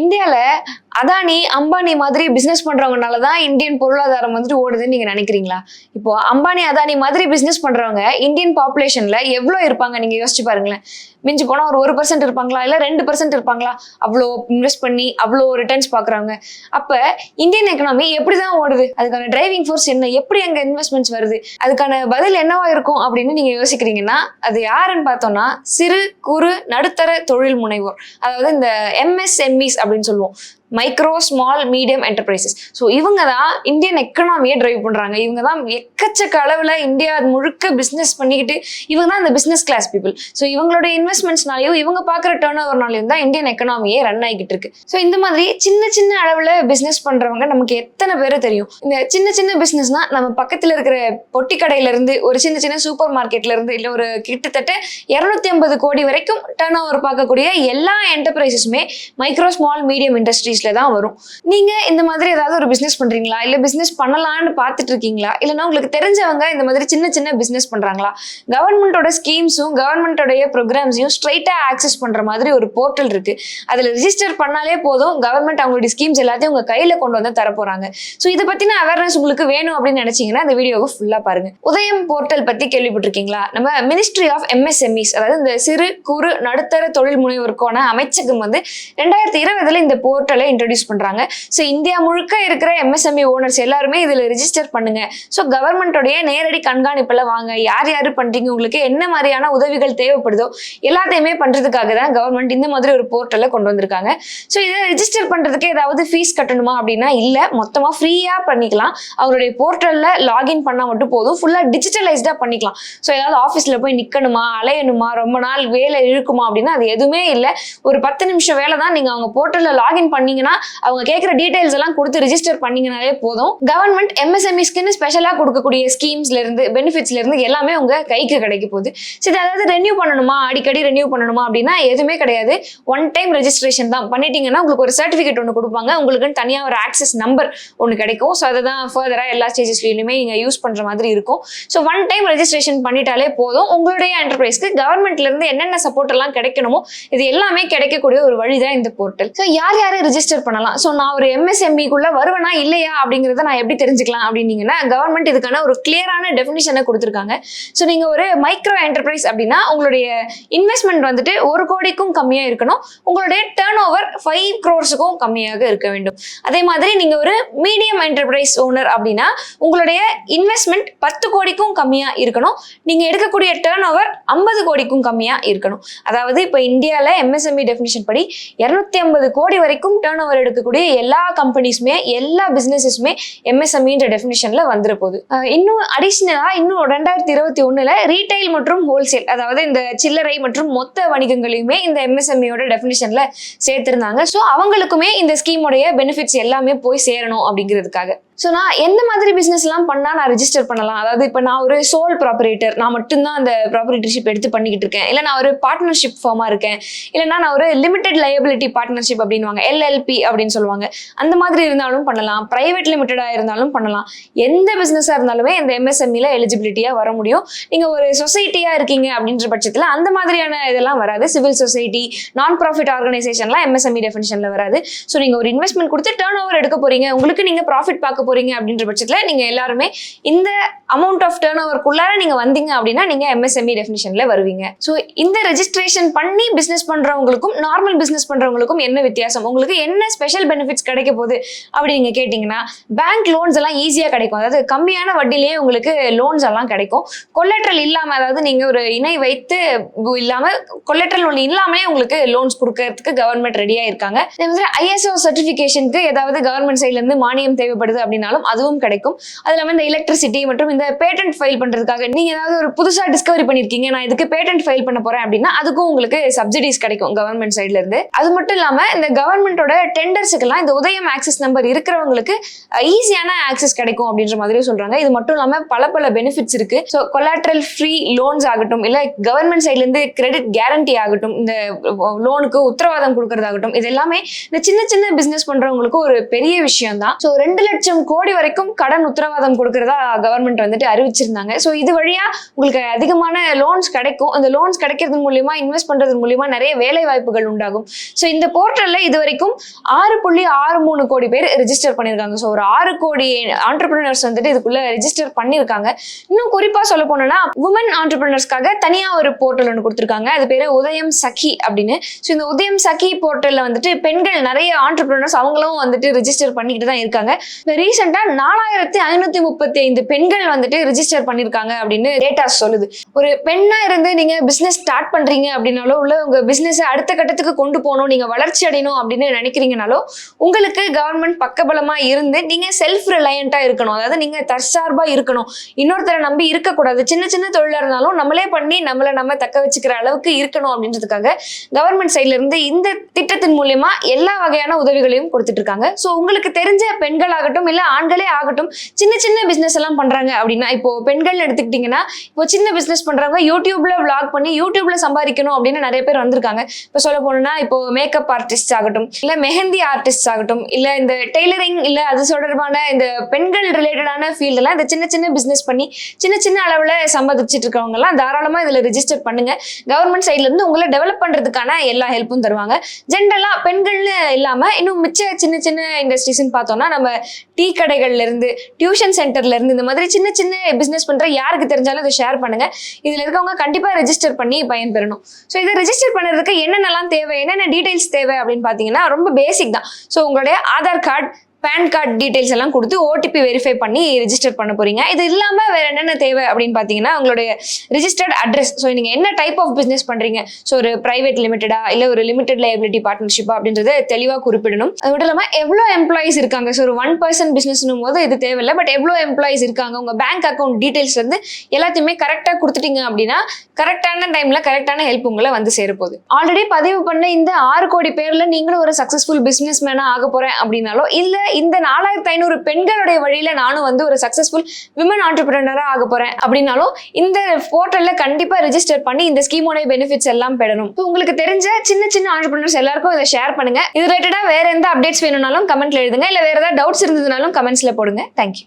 இந்தியால அதானி அம்பானி மாதிரி பிசினஸ் பண்றவங்கனால தான் இந்தியன் பொருளாதாரம் வந்துட்டு ஓடுதுன்னு நீங்க நினைக்கிறீங்களா? இப்போ அம்பானி அதானி மாதிரி பிசினஸ் பண்றவங்க இந்தியன் பாப்புலேஷன்ல எவ்வளோ இருப்பாங்க? நீங்க யோசிச்சு பாருங்களேன். மிஞ்சி போனால் ஒரு ஒரு பர்சன்ட் இருப்பாங்களா? இல்லை ரெண்டு பர்சன்ட் இருப்பாங்களா? அவ்வளோ இன்வெஸ்ட் பண்ணி அவ்வளோ ரிட்டர்ன்ஸ் பார்க்குறாங்க அப்போ இந்தியன் எக்கனாமி எப்படி தான் ஓடுது? அதுக்கான டிரைவிங் ஃபோர்ஸ் என்ன? எப்படி அங்கே இன்வெஸ்ட்மெண்ட்ஸ் வருது? அதுக்கான பதில் என்னவா இருக்கும்? அப்படின்னு நீங்கள் யோசிக்கிறீங்கன்னா அது யாருன்னு பார்த்தோம்னா சிறு குறு நடுத்தர தொழில் முனைவோர். அதாவது இந்த எம்எஸ்எம்இஸ் அப்படின்னு சொல்லுவோம். Micro small medium enterprises so இவங்க தான் இந்தியன் எக்கனாமியை டிரைவ் பண்ணுறாங்க இவங்க தான் எக்கச்சக்க அளவில் இந்தியா முழுக்க பிஸ்னஸ் பண்ணிக்கிட்டு இவங்க தான் இந்த பிஸ்னஸ் கிளாஸ் பீப்புள் ஸோ இவங்களோட இன்வெஸ்ட்மெண்ட்ஸ்னாலையும் இவங்க பார்க்குற டேர்ன் ஓவர்னாலையும் தான் இந்தியன் எக்கனாமியே ரன் ஆகிக்கிட்டு இருக்கு. ஸோ இந்த மாதிரி சின்ன சின்ன அளவில் பிஸ்னஸ் பண்ணுறவங்க நமக்கு எத்தனை பேர் தெரியும்? இந்த சின்ன சின்ன பிஸ்னஸ்னால் நம்ம பக்கத்தில் இருக்கிற பொட்டி கடையிலேருந்து ஒரு சின்ன சின்ன சூப்பர் மார்க்கெட்லேருந்து இல்லை ஒரு கிட்டத்தட்ட இரநூத்தி ஐம்பது கோடி வரைக்கும் டேர்ன் ஓவர் பார்க்கக்கூடிய எல்லா என்டர்பிரைசஸுமே மைக்ரோ ஸ்மால் மீடியம் இண்டஸ்ட்ரீஸ் இண்டஸ்ட்ரீஸ்ல தான் வரும். நீங்க இந்த மாதிரி ஏதாவது ஒரு பிசினஸ் பண்றீங்களா? இல்ல பிசினஸ் பண்ணலாம்னு பார்த்துட்டு இருக்கீங்களா இல்லைன்னா உங்களுக்கு தெரிஞ்சவங்க இந்த மாதிரி சின்ன சின்ன பிசினஸ் பண்றாங்களா? கவர்மெண்டோட ஸ்கீம்ஸும் கவர்மெண்டோடைய ப்ரோக்ராம்ஸையும் ஸ்ட்ரைட்டா ஆக்சஸ் பண்ற மாதிரி ஒரு போர்ட்டல் இருக்கு. அதுல ரிஜிஸ்டர் பண்ணாலே போதும். கவர்மெண்ட் அவங்களுடைய ஸ்கீம்ஸ் எல்லாத்தையும் உங்க கையில கொண்டு வந்து தர போறாங்க. ஸோ இதை பத்தின அவேர்னஸ் உங்களுக்கு வேணும் அப்படின்னு நினைச்சீங்கன்னா இந்த வீடியோவை ஃபுல்லா பாருங்க. உதயம் போர்ட்டல் பத்தி கேள்விப்பட்டிருக்கீங்களா? நம்ம மினிஸ்ட்ரி ஆஃப் எம்எஸ்எம்இஸ் அதாவது இந்த சிறு குறு நடுத்தர தொழில் முனைவோருக்கான அமைச்சகம் வந்து ரெண்டாயிரத்தி இருபதுல இந்த போர்ட்டலை இன்ட்ரடியூஸ் பண்றாங்க. ஸோ இந்தியா முழுக்க இருக்கிற எம்எஸ்எம்இ ஓனர்ஸ் எல்லாருமே இதுல ரிஜிஸ்டர் பண்ணுங்க. ஸோ கவர்மெண்டோடைய நேரடி கண்காணிப்பில் வாங்க. யார் யார் பண்றீங்க? உங்களுக்கு என்ன மாதிரியான உதவிகள் தேவைப்படுதோ எல்லாத்தையுமே பண்றதுக்காக தான் கவர்மெண்ட் இந்த மாதிரி ஒரு போர்ட்டலை கொண்டு வந்திருக்காங்க. ஸோ இதை ரிஜிஸ்டர் பண்றதுக்கு ஏதாவது ஃபீஸ் கட்டணுமா அப்படின்னா இல்ல மொத்தமா ஃப்ரீயா பண்ணிக்கலாம். அவருடைய போர்ட்டல்ல லாகின் பண்ணா மட்டும் போதும். ஃபுல்லா டிஜிட்டலைஸ்டா பண்ணிக்கலாம். ஸோ ஏதாவது ஆஃபீஸ்ல போய் நிக்கணுமா அலையணுமா ரொம்ப நாள் வேலை இழுக்குமா அப்படின்னா அது எதுவுமே இல்லை. ஒரு பத்து நிமிஷம் வேலை தான் நீங்க அவங்க போர்ட்டலில் லாகின் பண்ணி பண்ணீங்கன்னா அவங்க கேட்குற டீடைல்ஸ் எல்லாம் கொடுத்து ரிஜிஸ்டர் பண்ணீங்கனாலே போதும். கவர்மெண்ட் எம்எஸ்எம்இஸ்க்குன்னு ஸ்பெஷலாக கொடுக்கக்கூடிய ஸ்கீம்ஸ்ல இருந்து பெனிஃபிட்ஸ்ல இருந்து எல்லாமே உங்க கைக்கு கிடைக்க போகுது. சரி அதாவது ரெனியூ பண்ணணுமா? அடிக்கடி ரெனியூ பண்ணணுமா? அப்படின்னா எதுவுமே கிடையாது. ஒன் டைம் ரெஜிஸ்ட்ரேஷன் தான். பண்ணிட்டீங்கன்னா உங்களுக்கு ஒரு சர்டிஃபிகேட் ஒன்று கொடுப்பாங்க. உங்களுக்குன்னு தனியாக ஒரு ஆக்சஸ் நம்பர் ஒன்று கிடைக்கும். ஸோ அதை தான் ஃபர்தராக எல்லா ஸ்டேஜஸ்லையுமே நீங்கள் யூஸ் பண்ணுற மாதிரி இருக்கும். ஸோ ஒன் டைம் ரெஜிஸ்ட்ரேஷன் பண்ணிட்டாலே போதும். உங்களுடைய என்டர்பிரைஸ்க்கு கவர்மெண்ட்ல இருந்து என்னென்ன சப்போர்ட் எல்லாம் கிடைக்கணுமோ இது எல்லாமே கிடைக்கக்கூடிய ஒரு வழி தான் இந்த போர்ட்டல் ஸோ யார் யார் ரிஜிஸ்டர் பண்ணலாம். ஸோ நான் ஒரு எம்எஸ்எம்இக்குள்ளே வருவேனா இல்லையா அப்படிங்கிறத நான் எப்படி தெரிஞ்சுக்கலாம் அப்படின்னீங்கன்னா கவர்மெண்ட் இதுக்கான ஒரு கிளியரான டெஃபினிஷனை கொடுத்துருக்காங்க. ஸோ நீங்கள் ஒரு மைக்ரோ என்டர்பிரைஸ் அப்படின்னா உங்களுடைய இன்வெஸ்ட்மெண்ட் வந்துட்டு ஒரு கோடிக்கும் கம்மியாக இருக்கணும். உங்களுடைய டேர்ன் ஓவர் ஃபைவ் க்ரோர்ஸுக்கும் கம்மியாக இருக்க வேண்டும். அதே மாதிரி நீங்கள் ஒரு மீடியம் என்டர்பிரைஸ் ஓனர் அப்படின்னா உங்களுடைய இன்வெஸ்ட்மெண்ட் பத்து கோடிக்கும் கம்மியாக இருக்கணும். நீங்கள் எடுக்கக்கூடிய டேர்ன் ஓவர் ஐம்பது கோடிக்கும் கம்மியாக இருக்கணும். அதாவது இப்போ இந்தியாவில் எம்எஸ்எம்இ டெஃபினிஷன் படி இரநூத்தி ஐம்பது கோடி வரைக்கும் டேர்ன் ஓவர் எடுக்கக்கூடிய எல்லா கம்பெனிஸுமே எல்லா பிஸ்னஸஸுமே எம்எஸ்எம்இன்ற டெஃபினிஷனில் வந்துட போகுது இன்னும் அடிஷ்னலாக இன்னும் ரெண்டாயிரத்தி இருபத்தி ஒன்றில் ரீட்டைல் மற்றும் ஹோல்சேல் அதாவது இந்த சில்லறை மற்றும் மொத்த வணிகங்களையுமே இந்த எம்எஸ்எம்இயோட டெஃபினிஷனில் சேர்த்துருந்தாங்க. ஸோ அவங்களுக்குமே இந்த ஸ்கீமுடைய பெனிஃபிட்ஸ் எல்லாமே போய் சேரணும் அப்படிங்கிறதுக்காக. ஸோ நான் எந்த மாதிரி பிஸ்னஸ்லாம் பண்ணால் நான் ரெஜிஸ்டர் பண்ணலாம்? அதாவது இப்போ நான் ஒரு சோல் ப்ராப்பரேட்டர் நான் மட்டும்தான் அந்த ப்ராப்பரேட்டர்ஷிப் எடுத்து பண்ணிக்கிட்டு இருக்கேன். இல்லை நான் ஒரு பார்ட்னர்ஷிப் ஃபார்மாக இருக்கேன். இல்லைன்னா நான் ஒரு லிமிடெட் லயபிலிட்டி பார்ட்னர்ஷிப் அப்படின்வாங்க எல்எல்பி அப்படின்னு சொல்லுவாங்க. அந்த மாதிரி இருந்தாலும் பண்ணலாம். ப்ரைவேட் லிமிட்டடாக இருந்தாலும் பண்ணலாம். எந்த பிஸ்னஸாக இருந்தாலுமே இந்த எம்எஸ்எம்இல எலிஜிபிலிட்டியாக வர முடியும். நீங்கள் ஒரு சொசைட்டியாக இருக்கீங்க அப்படின்ற பட்சத்தில் அந்த மாதிரியான இதெல்லாம் வராது. சிவில் சொசைட்டி நான் ப்ராஃபிட் ஆர்கனைசேஷன்லாம் எம்எஸ்எம்இ டெஃபினிஷனில் வராது. ஸோ நீங்கள் ஒரு இன்வெஸ்ட்மெண்ட் கொடுத்து டேர்ன் ஓவர் எடுக்க போகிறீங்க உங்களுக்கு நீங்கள் ப்ராஃபிட் பார்க்க போறீங்க அப்படின்ற பட்சத்தில் நீங்கள் எல்லாருமே இந்த அமௌண்ட் ஆஃப் டேர்ன் ஓவர்க்குள்ளார நீங்கள் வந்தீங்க அப்படின்னா நீங்கள் எம்எஸ்எம்இ டெஃபினிஷனில் வருவீங்க. ஸோ இந்த ரெஜிஸ்ட்ரேஷன் பண்ணி பிஸ்னஸ் பண்ணுறவங்களுக்கும் நார்மல் பிஸ்னஸ் பண்ணுறவங்களுக்கும் என்ன வித்தியாசம்? உங்களுக்கு என்ன ஸ்பெஷல் பெனிஃபிட்ஸ் கிடைக்க போகுது? அப்படி நீங்கள் கேட்டிங்கன்னா பேங்க் லோன்ஸ் எல்லாம் ஈஸியாக கிடைக்கும். அதாவது கம்மியான வட்டிலேயே உங்களுக்கு லோன்ஸ் எல்லாம் கிடைக்கும். கொல்லட்ரல் இல்லாமல் அதாவது நீங்கள் ஒரு இணை வைத்து இல்லாமல் கொல்லட்ரல் ஒன்று இல்லாமலே உங்களுக்கு லோன்ஸ் கொடுக்கறதுக்கு கவர்மெண்ட் ரெடியாக இருக்காங்க. அதே மாதிரி ஐஎஸ்ஓ சர்டிஃபிகேஷனுக்கு ஏதாவது கவர்மெண்ட் சைட்லேருந்து மானியம் தேவைப்படுது அப்படின்னாலும் அதுவும் கிடைக்கும். அது இல்லாமல் இந்த எலக்ட்ரிசிட்டி மற்றும் இந்த பேட்டன்ட் ஃபைல் பண்ணுறதுக்காக நீங்கள் ஏதாவது ஒரு புதுசாக டிஸ்கவரி பண்ணியிருக்கீங்க நான் இதுக்கு பேட்டன்ட் ஃபைல் பண்ண போகிறேன் அப்படின்னா அதுக்கும் உங்களுக்கு சப்சிடிஸ் கிடைக்கும் கவர்மெண்ட் சைட்லேருந்து அது மட்டும் இல்லாமல் இந்த கவர்மெண்ட்டோட டெண்டர்ஸுக்கெல்லாம் இந்த உதயம் ஆக்சஸ் நம்பர் இருக்கிறவங்களுக்கு ஈஸியான ஆக்சஸ் கிடைக்கும் அப்படின்ற மாதிரி சொல்கிறாங்க இது மட்டும் இல்லாமல் பல பல பெனிஃபிட்ஸ் இருக்கு. ஸோ கொலாட்ரல் ஃப்ரீ லோன்ஸ் ஆகட்டும் இல்லை கவர்மெண்ட் சைட்லேருந்து கிரெடிட் கேரண்டி ஆகட்டும் இந்த லோனுக்கு உத்தரவாதம் கொடுக்கறதாகட்டும் இது எல்லாமே இந்த சின்ன சின்ன பிஸ்னஸ் பண்ணுறவங்களுக்கு ஒரு பெரிய விஷயம் தான் ஸோ ரெண்டு லட்சம் தௌசண்ட் கோடி வரைக்கும் கடன் உத்தரவாதம் கொடுக்கறதா கவர்மெண்ட் வந்துட்டு அறிவிச்சிருந்தாங்க. ஸோ இது வழியா உங்களுக்கு அதிகமான லோன்ஸ் கிடைக்கும். அந்த லோன்ஸ் கிடைக்கிறது மூலியமா இன்வெஸ்ட் பண்றது மூலியமா நிறைய வேலை வாய்ப்புகள் உண்டாகும். ஸோ இந்த போர்ட்டல்ல இது வரைக்கும் ஆறு புள்ளி ஆறு மூணு கோடி பேர் ரிஜிஸ்டர் பண்ணியிருக்காங்க. ஸோ ஒரு ஆறு கோடி ஆண்டர்பிரினர்ஸ் வந்துட்டு இதுக்குள்ள ரெஜிஸ்டர் பண்ணியிருக்காங்க. இன்னும் குறிப்பா சொல்ல போனோம்னா உமன் ஆண்டர்பிரினர்ஸ்க்காக தனியா ஒரு போர்ட்டல் ஒன்று கொடுத்துருக்காங்க. அது பேரு உதயம் சகி அப்படின்னு. ஸோ இந்த உதயம் சகி போர்ட்டல்ல வந்துட்டு பெண்கள் நிறைய ஆண்டர்பிரினர்ஸ் அவங்களும் வந்துட்டு ரிஜிஸ்டர் பண்ணிக்கிட்டு தான் இருக்காங்க. ரீசெண்டாக நாலாயிரத்தி ஐநூத்தி முப்பத்தி ஐந்து பெண்கள் வந்துட்டு ரிஜிஸ்டர் பண்ணியிருக்காங்க அப்படின்னு டேட்டாஸ் சொல்லுது. ஒரு பெண்ணா இருந்து நீங்க பிசினஸ் ஸ்டார்ட் பண்றீங்க அப்படின்னாலோ உள்ள உங்க பிசினஸ் அடுத்த கட்டத்துக்கு கொண்டு போகணும் நீங்க வளர்ச்சி அடையணும் அப்படின்னு நினைக்கிறீங்கனாலோ உங்களுக்கு கவர்மெண்ட் பக்கபலமா இருந்து நீங்க செல்ஃப் ரிலையண்டா இருக்கணும். அதாவது நீங்க தற்சார்பா இருக்கணும். இன்னொருத்தரை நம்பி இருக்கக்கூடாது. சின்ன சின்ன தொழிலா இருந்தாலும் நம்மளே பண்ணி நம்மளை நம்ம தக்க வச்சுக்கிற அளவுக்கு இருக்கணும் அப்படின்றதுக்காக கவர்மெண்ட் சைட்ல இருந்து இந்த திட்டத்தின் மூலயமா எல்லா வகையான உதவிகளையும் கொடுத்துட்டு இருக்காங்க. ஸோ உங்களுக்கு தெரிஞ்ச பெண்கள் ஆகட்டும் இல்ல ஆண்களே ஆகட்டும் சின்ன சின்ன பிசினஸ் எல்லாம் பண்றாங்க அப்படின்னா இப்போ பெண்கள் எடுத்துக்கிட்டீங்கன்னா இப்போ சின்ன பிசினஸ் பண்றவங்க யூடியூப்ல விளாக் பண்ணி யூடியூப்ல சம்பாதிக்கணும் அப்படின்னு நிறைய பேர் வந்திருக்காங்க. இப்போ சொல்ல போனோம்னா இப்போ மேக்கப் ஆர்டிஸ்ட் ஆகட்டும் இல்ல மெஹந்தி ஆர்டிஸ்ட் ஆகட்டும் இல்ல இந்த டெய்லரிங் இல்ல அது தொடர்பான இந்த பெண்கள் ரிலேட்டடான ஃபீல்டெல்லாம் இந்த சின்ன சின்ன பிசினஸ் பண்ணி சின்ன சின்ன அளவுல சம்பாதிச்சுட்டு இருக்கவங்க எல்லாம் தாராளமா இதுல ரிஜிஸ்டர் பண்ணுங்க. கவர்மெண்ட் சைட்ல இருந்து உங்களை டெவலப் பண்றதுக்கான எல்லா ஹெல்ப்பும் தருவாங்க. ஜென்ரலா பெண்கள்னு இல்லாம இன்னும் மிச்ச சின்ன சின்ன இண்டஸ்ட்ரீஸ்னு பார்த்தோம்னா நம்ம டீ கடைகள்ல இருந்து டியூஷன் சென்டர்ல இருந்து இந்த மாதிரி சின்ன சின்ன பிசினஸ் பண்ற யாருக்கு தெரிஞ்சாலும் இதை ஷேர் பண்ணுங்க. இதுல இருக்கவங்க கண்டிப்பா ரெஜிஸ்டர் பண்ணி பயன்பெறணும். ஸோ இதை ரெஜிஸ்டர் பண்ணுறதுக்கு என்னென்னலாம் தேவை என்னென்ன டீடைல்ஸ் தேவை அப்படின்னு பார்த்தீங்கன்னா ரொம்ப பேசிக் தான். ஸோ உங்களுடைய Aadhaar card PAN card details எல்லாம் கொடுத்து ஓடிபி வெரிஃபை பண்ணி ரிஜிஸ்டர் பண்ண போறீங்க. இது இல்லாம வேற என்னென்ன தேவை அப்படின்னு பார்த்தீங்கன்னா உங்களுடைய ரிஜிஸ்டர்ட் அட்ரஸ் ஸோ நீங்க என்ன டைப் ஆஃப் பிசினஸ் பண்றீங்க? ஸோ ஒரு பிரைவேட் லிமிடெடா இல்ல ஒரு லிமிடெட் லைபிலிட்டி பார்ட்னர்ஷிப்பா அப்படின்றத தெளிவா குறிப்பிடணும். அது மட்டும் இல்லாம எவ்வளோ எம்ப்ளாயிஸ் இருக்காங்க? ஸோ ஒரு ஒன் பர்சன் பிசினஸ்னும் போது இது தேவையில்லை. பட் எவ்வளோ எம்ப்ளாயிஸ் இருக்காங்க? உங்க பேங்க் அக்கௌண்ட் டீடைல்ஸ் வந்து எல்லாத்தையுமே கரெக்டாக கொடுத்துட்டீங்க அப்படின்னா கரெக்டான டைம்ல கரெக்டான ஹெல்ப் உங்களை வந்து சேரப்போகுது. ஆல்ரெடி பதிவு பண்ண இந்த ஆறு கோடி பேர்ல நீங்களும் ஒரு சக்சஸ்ஃபுல் பிசினஸ் மேனா ஆக போறேன் அப்படின்னாலோ இல்ல இந்த நாலாயிரத்தி ஐநூறு பெண்களுடைய வழியில நானும் வந்து ஒரு சக்சஸ்ஃபுல் விமன் ஆண்டர்பிரினரா ஆக போறேன். அப்படின்னாலும் இந்த போர்ட்டல்ல கண்டிப்பா ரெஜிஸ்டர் பண்ணி இந்த ஸ்கீமோட பெனிஃபிட்ஸ் எல்லாம் பெறணும். உங்களுக்கு தெரிஞ்ச சின்ன சின்ன ஆண்டர்பிரினர்ஸ் எல்லாருக்கும் இதை ஷேர் பண்ணுங்க. இது ரிலேட்டடா வேற எந்த அப்டேட்ஸ் வேணும்னாலும் கமெண்ட்ல எழுதுங்க. இல்ல வேற ஏதாவது டவுட்ஸ் இருந்ததுனாலும் கமெண்ட்ஸ்ல போடுங்க. தேங்க்யூ